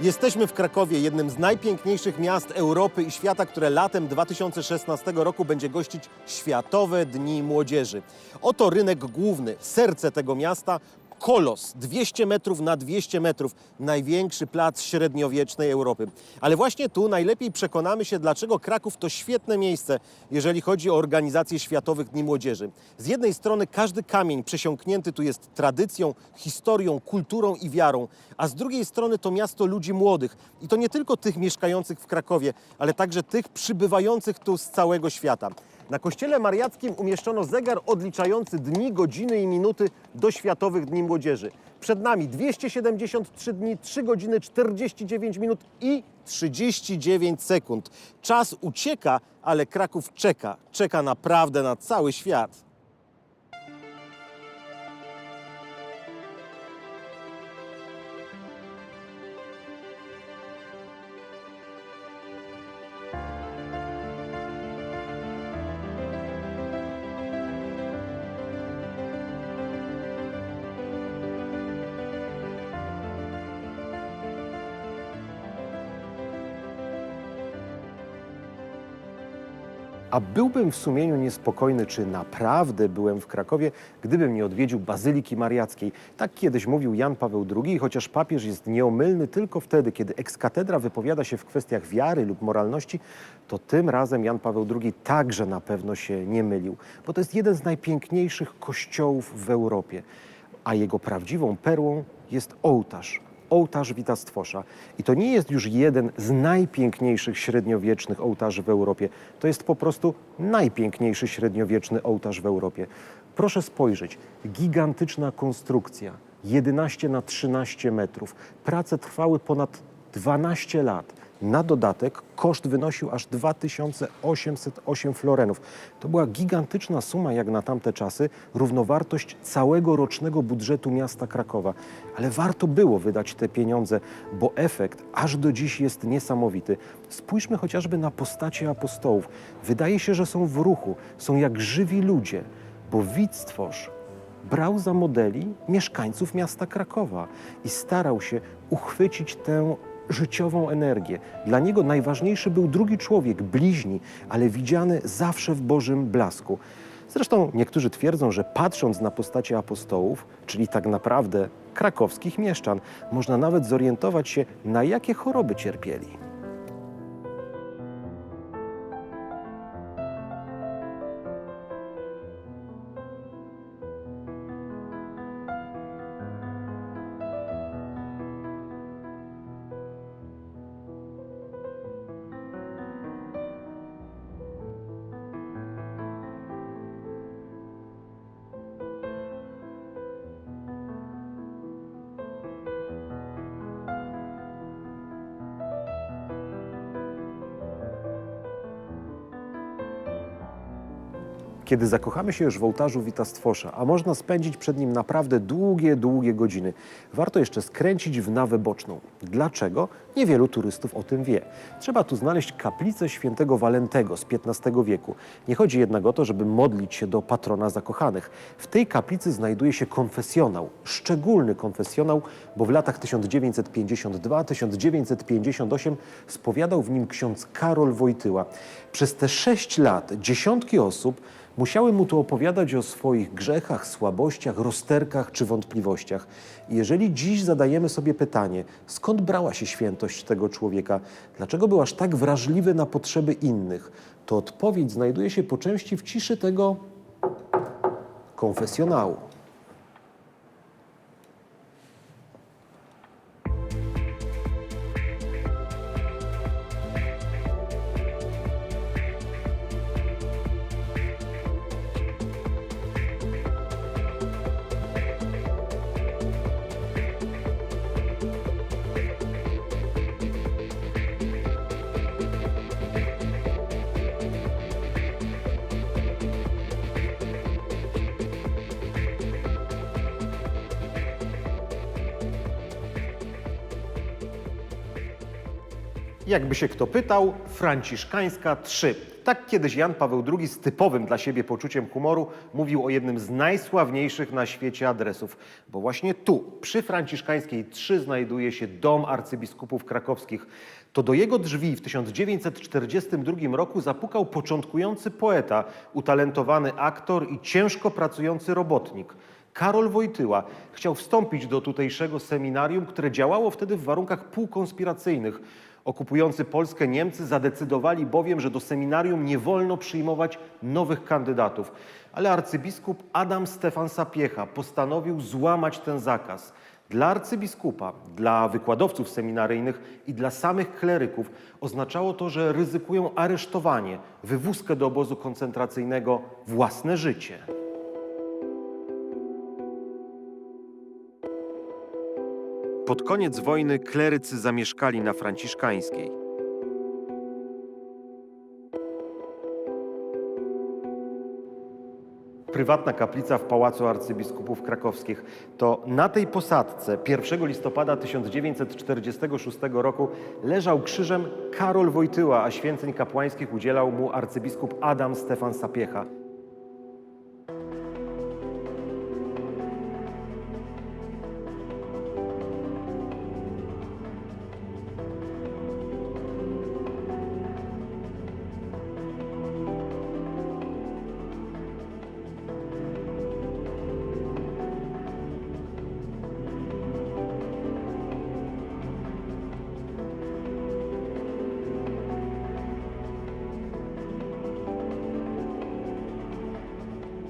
Jesteśmy w Krakowie, jednym z najpiękniejszych miast Europy i świata, które latem 2016 roku będzie gościć Światowe Dni Młodzieży. Oto rynek główny, serce tego miasta. Kolos, 200 metrów na 200 metrów, największy plac średniowiecznej Europy. Ale właśnie tu najlepiej przekonamy się, dlaczego Kraków to świetne miejsce, jeżeli chodzi o organizację Światowych Dni Młodzieży. Z jednej strony każdy kamień przesiąknięty tu jest tradycją, historią, kulturą i wiarą, a z drugiej strony to miasto ludzi młodych. I to nie tylko tych mieszkających w Krakowie, ale także tych przybywających tu z całego świata. Na kościele mariackim umieszczono zegar odliczający dni, godziny i minuty do Światowych Dni Młodzieży. Przed nami 273 dni, 3 godziny 49 minut i 39 sekund. Czas ucieka, ale Kraków czeka. Czeka naprawdę na cały świat. A byłbym w sumieniu niespokojny, czy naprawdę byłem w Krakowie, gdybym nie odwiedził Bazyliki Mariackiej. Tak kiedyś mówił Jan Paweł II, chociaż papież jest nieomylny tylko wtedy, kiedy ekskatedra wypowiada się w kwestiach wiary lub moralności, to tym razem Jan Paweł II także na pewno się nie mylił, bo to jest jeden z najpiękniejszych kościołów w Europie, a jego prawdziwą perłą jest ołtarz. Ołtarz Witastwosza. I to nie jest już jeden z najpiękniejszych średniowiecznych ołtarzy w Europie. To jest po prostu najpiękniejszy średniowieczny ołtarz w Europie. Proszę spojrzeć, gigantyczna konstrukcja, 11 na 13 metrów. Prace trwały ponad 12 lat. Na dodatek koszt wynosił aż 2808 florenów. To była gigantyczna suma jak na tamte czasy, równowartość całego rocznego budżetu miasta Krakowa. Ale warto było wydać te pieniądze, bo efekt aż do dziś jest niesamowity. Spójrzmy chociażby na postacie apostołów. Wydaje się, że są w ruchu, są jak żywi ludzie, bo Wictwosz brał za modeli mieszkańców miasta Krakowa i starał się uchwycić tę życiową energię. Dla niego najważniejszy był drugi człowiek, bliźni, ale widziany zawsze w Bożym blasku. Zresztą niektórzy twierdzą, że patrząc na postacie apostołów, czyli tak naprawdę krakowskich mieszczan, można nawet zorientować się, na jakie choroby cierpieli. Kiedy zakochamy się już w ołtarzu Witastwosza, a można spędzić przed nim naprawdę długie, długie godziny, warto jeszcze skręcić w nawę boczną. Dlaczego? Niewielu turystów o tym wie. Trzeba tu znaleźć kaplicę świętego Walentego z XV wieku. Nie chodzi jednak o to, żeby modlić się do patrona zakochanych. W tej kaplicy znajduje się konfesjonał, szczególny konfesjonał, bo w latach 1952-1958 spowiadał w nim ksiądz Karol Wojtyła. Przez te sześć lat dziesiątki osób musiały mu tu opowiadać o swoich grzechach, słabościach, rozterkach czy wątpliwościach. Jeżeli dziś zadajemy sobie pytanie, skąd brała się świętość tego człowieka, dlaczego był aż tak wrażliwy na potrzeby innych, to odpowiedź znajduje się po części w ciszy tego konfesjonału. Jakby się kto pytał, Franciszkańska 3. Tak kiedyś Jan Paweł II z typowym dla siebie poczuciem humoru mówił o jednym z najsławniejszych na świecie adresów, bo właśnie tu, przy Franciszkańskiej 3 znajduje się dom arcybiskupów krakowskich. To do jego drzwi w 1942 roku zapukał początkujący poeta, utalentowany aktor i ciężko pracujący robotnik. Karol Wojtyła chciał wstąpić do tutejszego seminarium, które działało wtedy w warunkach półkonspiracyjnych. Okupujący Polskę Niemcy zadecydowali bowiem, że do seminarium nie wolno przyjmować nowych kandydatów. Ale arcybiskup Adam Stefan Sapiecha postanowił złamać ten zakaz. Dla arcybiskupa, dla wykładowców seminaryjnych i dla samych kleryków oznaczało to, że ryzykują aresztowanie, wywózkę do obozu koncentracyjnego, własne życie. Pod koniec wojny klerycy zamieszkali na Franciszkańskiej. Prywatna kaplica w Pałacu Arcybiskupów Krakowskich. To na tej posadzce 1 listopada 1946 roku leżał krzyżem Karol Wojtyła, a święceń kapłańskich udzielał mu arcybiskup Adam Stefan Sapiecha.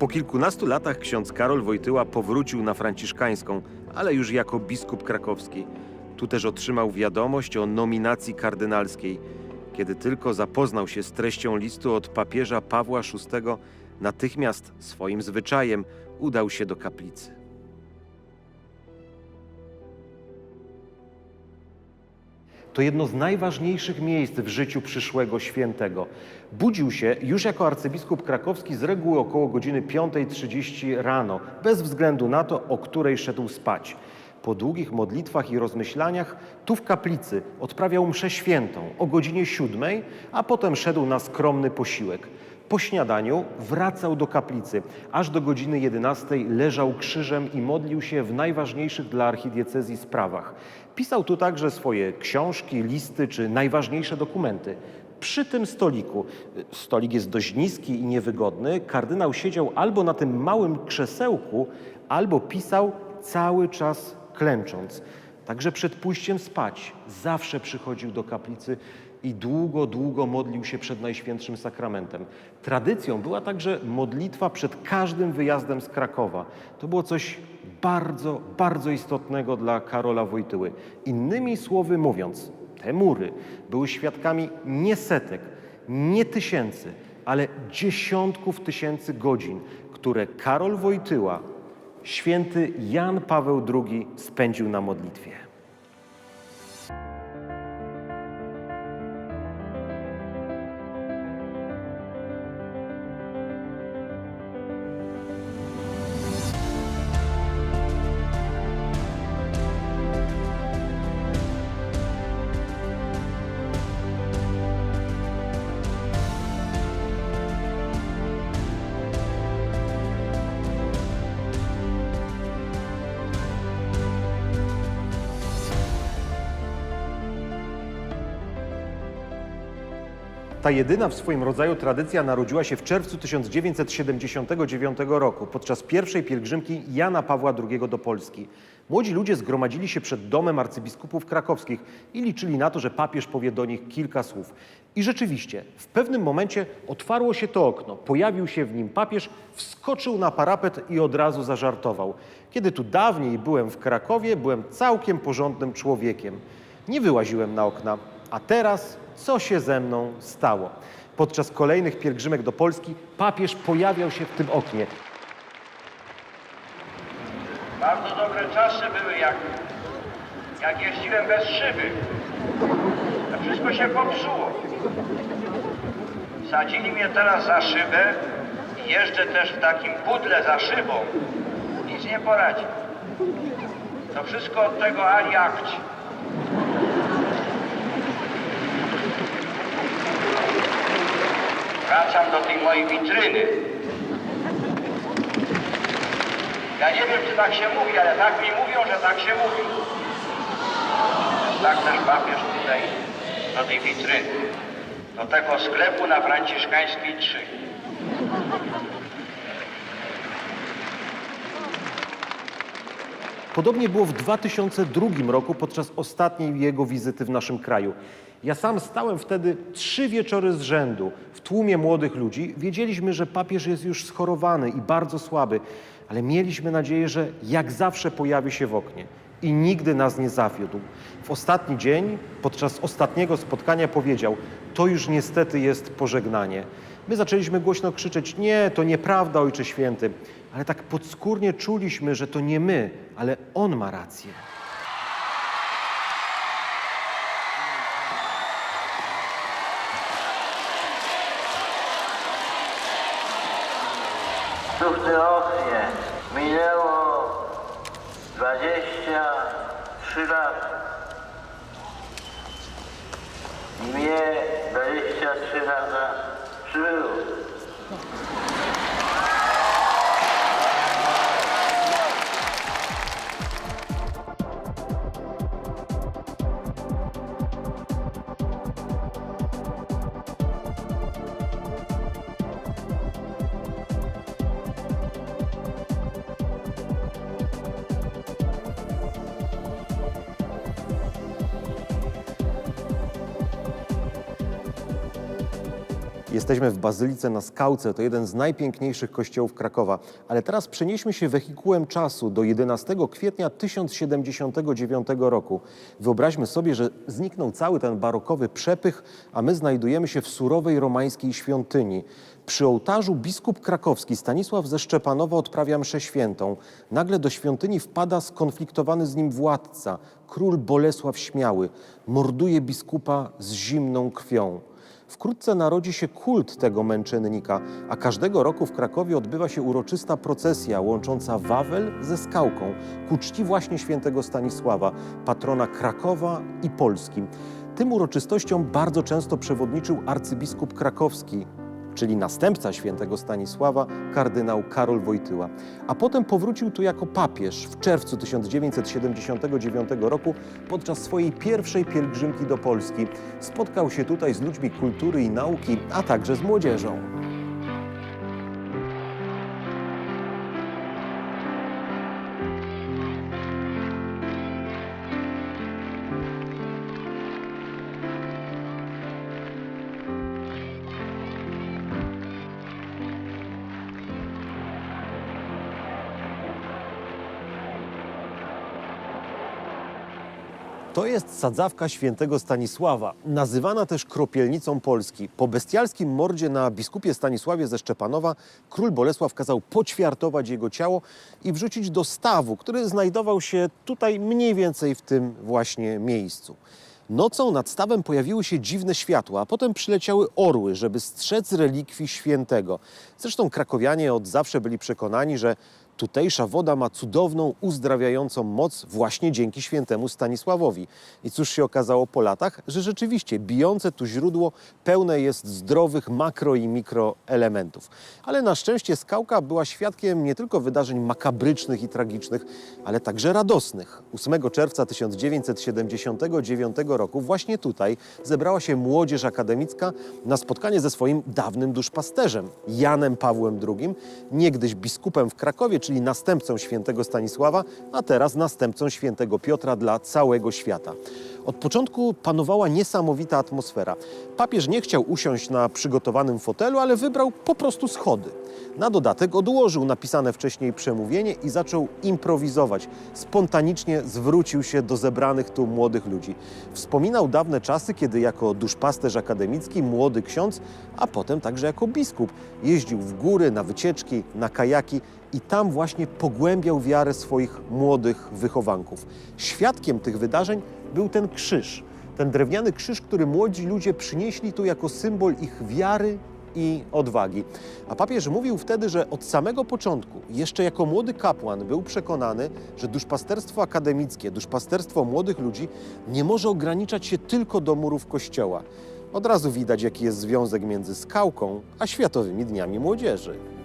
Po kilkunastu latach ksiądz Karol Wojtyła powrócił na Franciszkańską, ale już jako biskup krakowski. Tu też otrzymał wiadomość o nominacji kardynalskiej. Kiedy tylko zapoznał się z treścią listu od papieża Pawła VI, natychmiast swoim zwyczajem udał się do kaplicy. To jedno z najważniejszych miejsc w życiu przyszłego świętego. Budził się już jako arcybiskup krakowski z reguły około godziny 5.30 rano, bez względu na to, o której szedł spać. Po długich modlitwach i rozmyślaniach tu w kaplicy odprawiał mszę świętą o godzinie 7, a potem szedł na skromny posiłek. Po śniadaniu wracał do kaplicy, aż do godziny 11 leżał krzyżem i modlił się w najważniejszych dla archidiecezji sprawach. Pisał tu także swoje książki, listy czy najważniejsze dokumenty. Przy tym stoliku, stolik jest dość niski i niewygodny, kardynał siedział albo na tym małym krzesełku, albo pisał cały czas klęcząc. Także przed pójściem spać zawsze przychodził do kaplicy i długo, długo modlił się przed Najświętszym Sakramentem. Tradycją była także modlitwa przed każdym wyjazdem z Krakowa. To było coś bardzo, bardzo istotnego dla Karola Wojtyły. Innymi słowy mówiąc, te mury były świadkami nie setek, nie tysięcy, ale dziesiątków tysięcy godzin, które Karol Wojtyła, święty Jan Paweł II spędził na modlitwie. Ta jedyna w swoim rodzaju tradycja narodziła się w czerwcu 1979 roku podczas pierwszej pielgrzymki Jana Pawła II do Polski. Młodzi ludzie zgromadzili się przed domem arcybiskupów krakowskich i liczyli na to, że papież powie do nich kilka słów. I rzeczywiście, w pewnym momencie otwarło się to okno, pojawił się w nim papież, wskoczył na parapet i od razu zażartował. Kiedy tu dawniej byłem w Krakowie, byłem całkiem porządnym człowiekiem. Nie wyłaziłem na okna, a teraz co się ze mną stało? Podczas kolejnych pielgrzymek do Polski papież pojawiał się w tym oknie. Bardzo dobre czasy były, jak, jak jeździłem bez szyby. A wszystko się popsuło. Sadzili mnie teraz za szybę i jeżdżę też w takim pudle za szybą. Nic nie poradzi. To wszystko od tego Ali wracam do tej mojej witryny. Ja nie wiem, czy tak się mówi, ale tak mi mówią, że tak się mówi. Tak też papież tutaj do tej witryny. Do tego sklepu na Franciszkańskiej 3. Podobnie było w 2002 roku podczas ostatniej jego wizyty w naszym kraju. Ja sam stałem wtedy trzy wieczory z rzędu w tłumie młodych ludzi. Wiedzieliśmy, że papież jest już schorowany i bardzo słaby, ale mieliśmy nadzieję, że jak zawsze pojawi się w oknie i nigdy nas nie zawiódł. W ostatni dzień, podczas ostatniego spotkania powiedział: To już niestety jest pożegnanie. My zaczęliśmy głośno krzyczeć: Nie, to nieprawda, Ojcze Święty. Ale tak podskórnie czuliśmy, że to nie my, ale on ma rację. Minęło 23 lata. Mnie 23 lata przybyło. Jesteśmy w Bazylice na Skałce, to jeden z najpiękniejszych kościołów Krakowa. Ale teraz przenieśmy się wehikułem czasu do 11 kwietnia 1079 roku. Wyobraźmy sobie, że zniknął cały ten barokowy przepych, a my znajdujemy się w surowej romańskiej świątyni. Przy ołtarzu biskup krakowski Stanisław ze Szczepanowa odprawia mszę świętą. Nagle do świątyni wpada skonfliktowany z nim władca, król Bolesław Śmiały. Morduje biskupa z zimną krwią. Wkrótce narodzi się kult tego męczennika, a każdego roku w Krakowie odbywa się uroczysta procesja łącząca Wawel ze Skałką ku czci właśnie świętego Stanisława, patrona Krakowa i Polski. Tym uroczystościom bardzo często przewodniczył arcybiskup krakowski, czyli następca świętego Stanisława, kardynał Karol Wojtyła. A potem powrócił tu jako papież w czerwcu 1979 roku podczas swojej pierwszej pielgrzymki do Polski. Spotkał się tutaj z ludźmi kultury i nauki, a także z młodzieżą. To jest sadzawka świętego Stanisława, nazywana też kropielnicą Polski. Po bestialskim mordzie na biskupie Stanisławie ze Szczepanowa król Bolesław kazał poćwiartować jego ciało i wrzucić do stawu, który znajdował się tutaj mniej więcej w tym właśnie miejscu. Nocą nad stawem pojawiły się dziwne światła, a potem przyleciały orły, żeby strzec relikwii świętego. Zresztą krakowianie od zawsze byli przekonani, że tutejsza woda ma cudowną, uzdrawiającą moc właśnie dzięki świętemu Stanisławowi. I cóż się okazało po latach? Że rzeczywiście bijące tu źródło pełne jest zdrowych makro i mikroelementów. Ale na szczęście skałka była świadkiem nie tylko wydarzeń makabrycznych i tragicznych, ale także radosnych. 8 czerwca 1979 roku właśnie tutaj zebrała się młodzież akademicka na spotkanie ze swoim dawnym duszpasterzem, Janem Pawłem II, niegdyś biskupem w Krakowie, czyli następcą świętego Stanisława, a teraz następcą świętego Piotra dla całego świata. Od początku panowała niesamowita atmosfera. Papież nie chciał usiąść na przygotowanym fotelu, ale wybrał po prostu schody. Na dodatek odłożył napisane wcześniej przemówienie i zaczął improwizować. Spontanicznie zwrócił się do zebranych tu młodych ludzi. Wspominał dawne czasy, kiedy jako duszpasterz akademicki młody ksiądz, a potem także jako biskup jeździł w góry, na wycieczki, na kajaki i tam właśnie pogłębiał wiarę swoich młodych wychowanków. Świadkiem tych wydarzeń był ten krzyż. Ten drewniany krzyż, który młodzi ludzie przynieśli tu jako symbol ich wiary i odwagi. A papież mówił wtedy, że od samego początku, jeszcze jako młody kapłan, był przekonany, że duszpasterstwo akademickie, duszpasterstwo młodych ludzi nie może ograniczać się tylko do murów kościoła. Od razu widać, jaki jest związek między skałką a Światowymi Dniami Młodzieży.